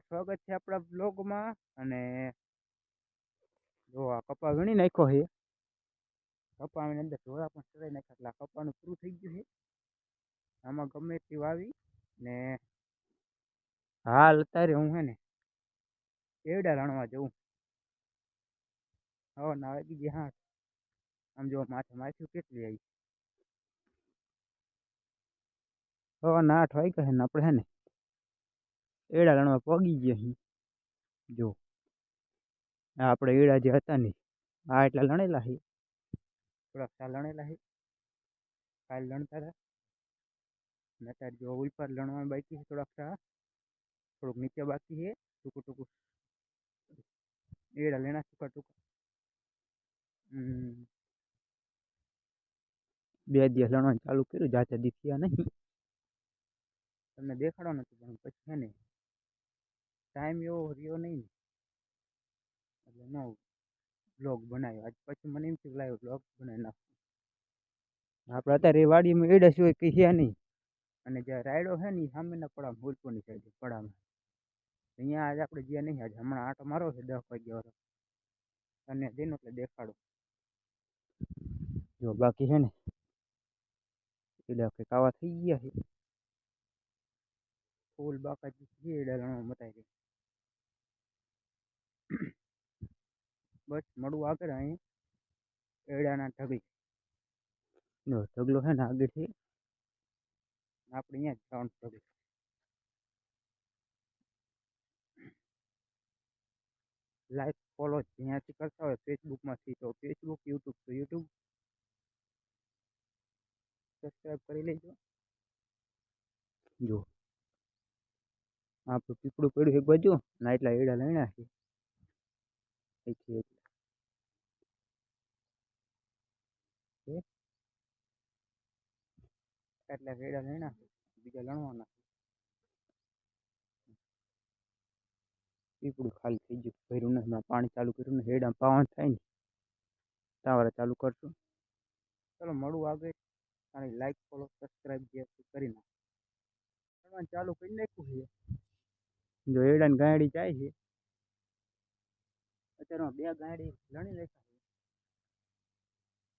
સ્વાગત છે આપણા બ્લોગમાં અને જો આ કપા વીણી નાખ્યો છે. કપાની અંદર ઢોળા પણ ચડાવી નાખ્યા. એટલે કપાનું પૂરું થઈ ગયું છે. આમાં ગમે તે વાવી ને હાલ અત્યારે હું હે ને એવડા રણવા જવું હવે ના વાગી હા આમ જો માથે માથું કેટલી આવી. હવાના આઠ અઠવાઈ છે ને આપણે હે ને એડા લણવા પગી ગયા હી. જો, આ આપણે એડા જે હતા ને, આ એટલા લણેલા હે. થોડાક સા લણેલા હે. કાલ લણતા હતા ને અત્યારે જો ઉપર લણવાનું બાકી છે થોડાક સા થોડુંક નીચે બાકી છે ટૂંકું ટૂંકું. એડા લેણા ટૂંકા ટૂંકા. બે દિવસ લણવાનું ચાલુ કર્યું, જાતે દીખ્યા નહીં. તમને દેખાડો નથી પણ પછી છે ને. ટાઈમ એવો રહ્યો નહીં. એટલે નો બ્લોગ બનાવ્યો આજ પછી મને એમ થયું લાવ્યો બ્લોગ બનાવી નાખું. આપણે અત્યારે એ વાડીમાં એડા સિવાય કંઈ નહીં. અને જે રાયડો છે ને એ સામેના પડામાં ભૂલપુરની સાઈડ પડામાં. અહીંયા આજે આપણે જ્યાં નહીં, આજે હમણાં આટો મારો છે દસ વાગ્યા વાળો. અને તેનો એટલે દેખાડો. જો બાકી છે ને એટલે આવા થઈ ગયા છે. ફૂલ બાકાજી એડા લણવા બસ મળું આગળ અહીં એડાના ઢગલી જો ઢગલો છે ને આગળ છે આપણે અહીંયા જ જવાનું ઢગલો લાઈક ફોલો જ્યાંથી કરતા હોય ફેસબુકમાંથી તો ફેસબુક યુટ્યુબ તો યુટ્યુબ સબસ્ક્રાઈબ કરી લેજો જો આપણું પીપળું પડ્યું એક બાજુ ના એટલા એડા લઈને છે અહીંથી એટલા. છે? એટલા એડા લઈને બીજા લણવાના પીપળું ખાલી થઈ ગયું. ભર્યું હમણાં પાણી ચાલુ કર્યું ને હેડા પાવન થાય ને. તાવરે ચાલુ કરશું. ચલો, મળું આગળ. તારી લાઈક ફોલો સબસ્ક્રાઈબ જે કરી નાખો. ચાલુ કરી નાખ્યું છે. જો હેડા ને ગાયડી જાય છે. અત્યારમાં બે ગાયડી લણી નાખ્યા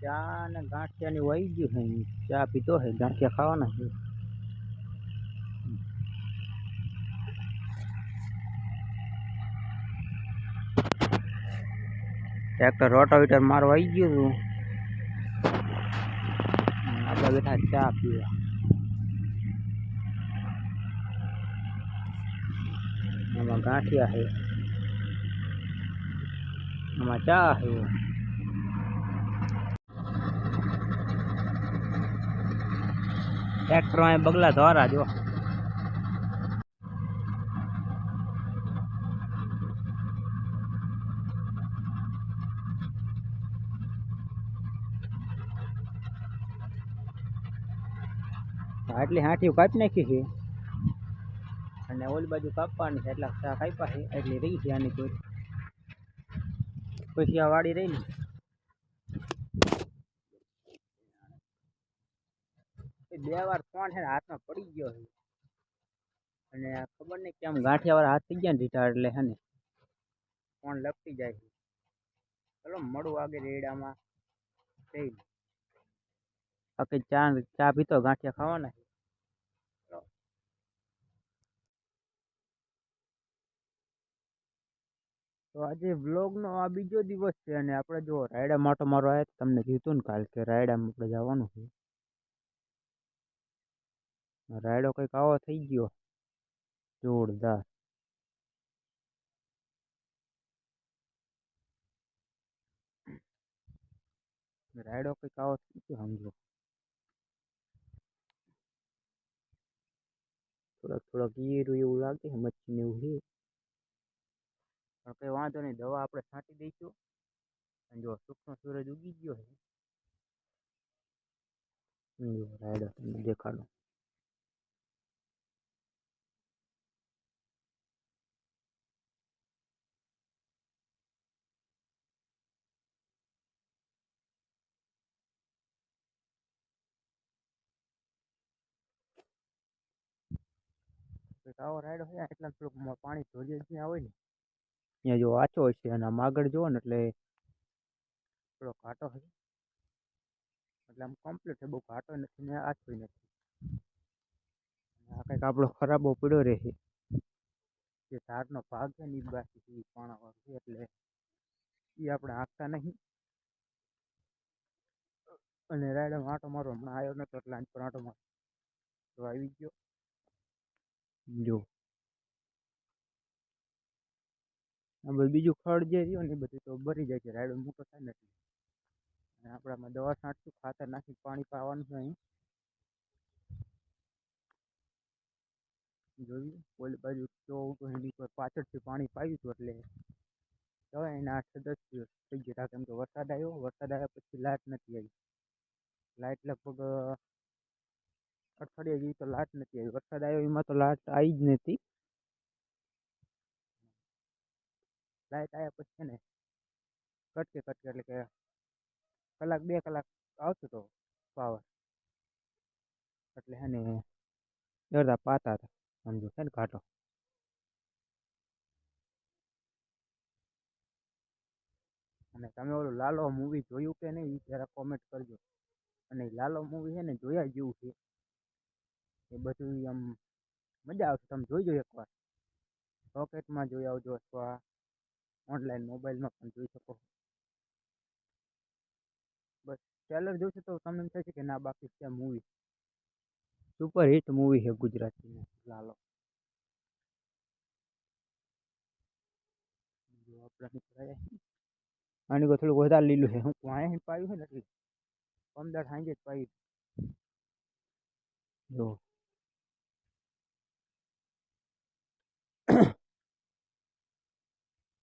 ચા ને ગાંઠિયાની વહી ગયું છે અહીં. ચા પીતો છે ગાંઠિયા ખાવાના છે ટ્રેક્ટર રોટાવેટર મારવા આવી ગયું હતું આપણે બેઠા ચા પીવા આમાં ગાંઠિયા છે આમાં ચા છે ટ્રેક્ટર અહીં બગલા ધોરા જો. આટલી હાંઠીઓ કાપી નાખી છે. અને ઓલી બાજુ કાપવાની છે એટલા ચા કાપ્યા છે એટલી રહી છે આની કોઈ. પછી આ વાડી રહી ને એ બે વાર ફોન છે ને હાથમાં પડી ગયો છે. અને ખબર નહીં કેમ ગાંઠિયા વાળા હાથ થઈ ગયા ને રીટા એટલે હે ને ફોન લપટી જાય છે. ચલો મળું આગળ રેડામાં. જઈ બાકી ચા ચા પીતો ગાંઠિયા ખાવાના? તો આજે વ્લોગનો આ બીજો દિવસ છે અને આપણે જો રાયડા માટો મારો આવ્યા તમને કીધું ને કાલ કે રાયડામાં આપણે જવાનું છે. રાયડો કંઈક આવો થઈ ગયો જોરદાર રાયડો કંઈક આવો થઈ ગયો સમજો થોડાક થોડાક ઈયરું એવું લાગે છે મચ્છી ને એવું છે પણ કંઈ વાંધો નહીં દવા આપણે છાંટી દઈશું અને જો સૂક્ષ્મ સૂરજ ઉગી ગયો છે જો રાયડો તમને દેખાડો કંઈક આડો છે એટલા થોડુંક પાણી ધોરીએ જ્યાં હોય ને ત્યાં જો આછો હશે અને આમ આગળ જુઓ ને એટલે થોડો ઘાટો હશે. એટલે આમ કમ્પ્લીટ છે બહુ ઘાટો નથી ને આછો નથી. આ કંઈક આપણો ખરાબો પડ્યો રહે છે જે ઝાડનો ભાગ છે ને એ બાકી છે એ પાણાવાળું છે એટલે એ આપણે હાંકતા નહીં. અને રાયડો આંટો મારો હમણાં આવ્યો નતો એટલે આની પર આંટો મારો. તો આવી ગયો. જો. આ બીજું ખડ જે રહ્યું ને એ બધું તો ભરી જાય છે, રાયડો મોટો થાય નથી એટલે. અને આપણે દવા છાંટશું, ખાતર નાખી પાણી પાવાનું છે અહીં. જોયું ઓલી બાજુ પાછળથી પાણી પાયું હતું એટલે કહેવાય એના આઠ દસ દિવસ થઈ ગયા કેમ કે વરસાદ આવ્યો, વરસાદ આવ્યા પછી લાઇટ નથી આવી. લાઇટ લગભગ અઠવાડિયા જેવી તો લાટ નથી આવી. વરસાદ આવ્યો એમાં તો લાટ આવી જ નથી. લાઇટ આવ્યા પછી છે ને કટકે કટકે એટલે કે કલાક બે કલાક આવતો હતો પાવર. એટલે હે ને અડધા પાતા હતા. સમજો છે ને ઘાટો. અને તમે ઓલું લાલો મૂવી જોયું કે નહીં જરા કોમેન્ટ કરજો. અને લાલો મૂવી છે ને જોયા જેવું છે. એ બધું આમ મજા આવશે. તમે જોઈજો એકવાર. રોકેટમાં જોઈ આવજો અથવા ઓનલાઈન મોબાઈલમાં પણ જોઈ શકો. બસ ટ્રેલર જોશે તો તમને એમ થશે કે ના, બાકી છે મૂવી સુપર હિટ મૂવી છે ગુજરાતીની, લાલો. આની કોઈ થોડું વધારે લીલું છે. હું અહીંયા પાયું છે ને એટલે. સાંજે જ પાયું. જો.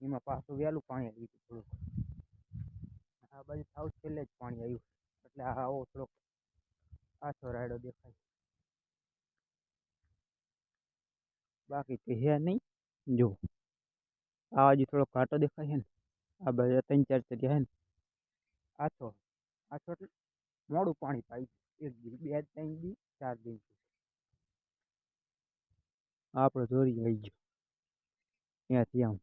એમાં પાછું વહેલું પાણી આવી ગયું થોડુંક આ બાજુ સાવ છેલ્લે જ પાણી આવ્યું એટલે આ આવો થોડોક આછો રાયડો દેખાય બાકી તો હે નહીં જો આ બાજુ થોડોક ઘાટો દેખાય છે ને આ બાજુ ત્રણ ચાર ચડિયા છે ને આછો આછો એટલે મોડું પાણી પાઈ એક દી બે ત્રણ દી ચાર દી આપણો દોરી આવી ગયો ત્યાંથી આમ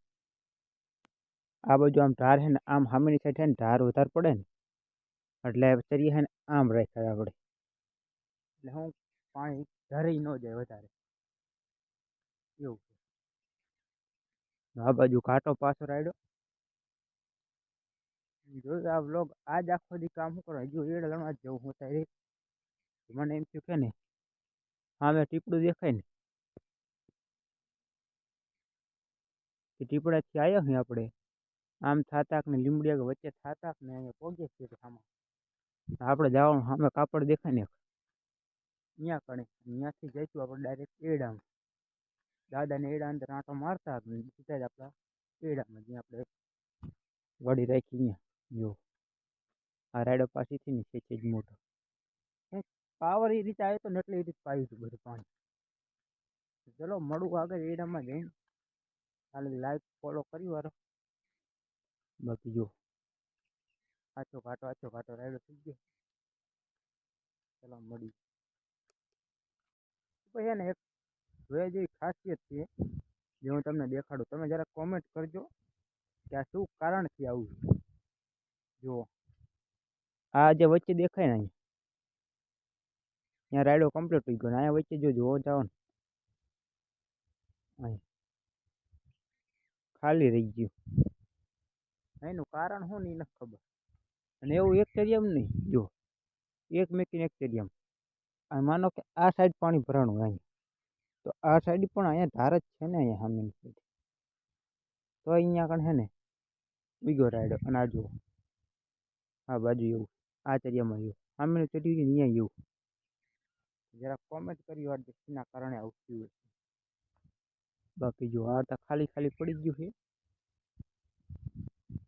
આ બાજુ આમ ધાર છે ને આમ સામેની સાઈડ છે ને ધાર વધારે પડે ને એટલે ચરીએ છે ને આમ રાખ્યા આપણે એટલે હું પાણી ધરી ન જાય વધારે એવું છે આ બાજુ ઘાટો પાછો રાયડો જોયું આ વ્લોગ આજ આખો દી કામ શું કરવા હજુ એડ લણવા જ જવું હું ત્યારે મને એમ થયું કે ને સામે ટીપડું દેખાય ને એ ટીપડાથી આવ્યા છીએ આપણે આમ થાતાક ને લીમડી આગળ વચ્ચે થાતાક ને અહીંયા પહોંચીએ છીએ આમાં આપણે જવાનું સામે કાપડ દેખાય ને અહીંયા કણે અહીંયાથી જઈશું આપણે ડાયરેક્ટ એડામાં દાદાને એડા અંદર આંટો મારતા ને સીધા જ આપણા એડામાં જ્યાં આપણે વળી રાખી અહીંયા જો આ રાયડો પાસેથી ને છે જ મોટો પાવર એ રીતે આવ્યો તો ને એટલે એ રીતે પાયું હતું બધું પાણી ચલો મળું આગળ એડામાં જઈને ખાલી લાઈક ફોલો કરી વારો બાકી જો આછો ઘાટો આછો ઘાટો રાયડો થઈ ગયો ચલો મળી પછી એને એક જોયા જેવી ખાસિયત છે જે હું તમને દેખાડું તમે જરાક કોમેન્ટ કરજો કે આ શું કારણથી આવું છે જુઓ આ જે વચ્ચે દેખાય ને અહીંયા ત્યાં રાયડો કમ્પ્લીટ થઈ ગયો ને અહીંયા વચ્ચે જો જોવો જાઓ ને અહીં ખાલી રહી ગયું એનું કારણ શું ને એ નથી ખબર અને એવું એક સ્ટેડિયમ નહીં જો એક મેકીને એક સ્ટેડિયમ આ માનો કે આ સાઈડ પાણી ભરાણું હોય અહીં તો આ સાઈડ પણ અહીંયા ધાર જ છે ને અહીંયા સામેની સાઈડ તો અહીંયા કણ છે ને બીજો રાયડો અને આ જુઓ આ બાજુ એવું આ ચરિયામાં એવું સામેનું ચડ્યું છે ને અહીંયા એવું જરા કોમેન્ટ કરી વાળજો શેના કારણે આવું થયું હશે બાકી જો આ તો ખાલી ખાલી પડી ગયું છે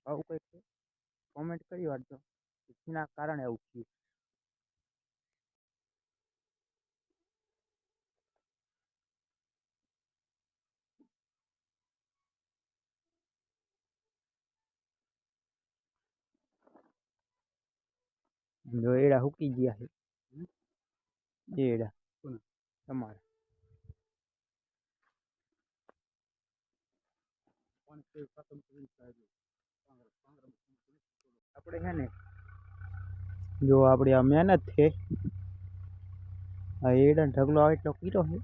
આવું કંઈક છે કોમેન્ટ કરી વાળજો કે શેના કારણે આવું થયું જો એડા હુકી ગયા છે એડા તમારા આપણે છે ને જો આપણી આ મહેનત છે આ એડા ઢગલો આવે એટલો કર્યો છે.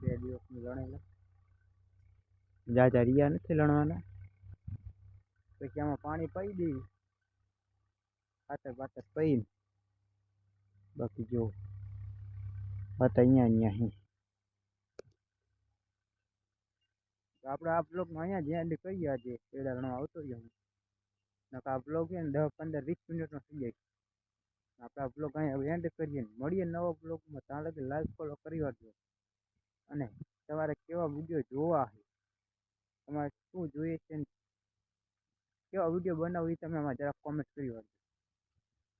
બે દિવસની લણેલા જાજા રિયા નથી લણવાના પછી આમાં પાણી પાઈ દેવી ખાતર બાતર પહીને. બાકી જો વાત અહીંયા અહીંયા હે. તો આપણે આ બ્લોગમાં અહીંયા જ એન્ડ કરીએ આજે એડા રણવા આવતો રહ્યો હું. નકર આ બ્લોગ છે ને દસ પંદર વીસ મિનિટનો થઈ જાય. આપણે આ બ્લોગ અહીંયા એન્ડ કરીએ ને. મળીએ નવો બ્લોગમાં ત્યાં લગી લાઈક ફોલો કરી વાળજો. અને તમારે કેવા વીડિયો જોવા છે? તમારે શું જોઈએ છે કેવા વીડિયો બનાવો એ તમે આમાં જરા કોમેન્ટ કરી વાળજો.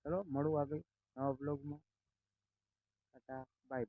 ચલો, મળું આગળ નવા બ્લોગમાં ટાટા બાય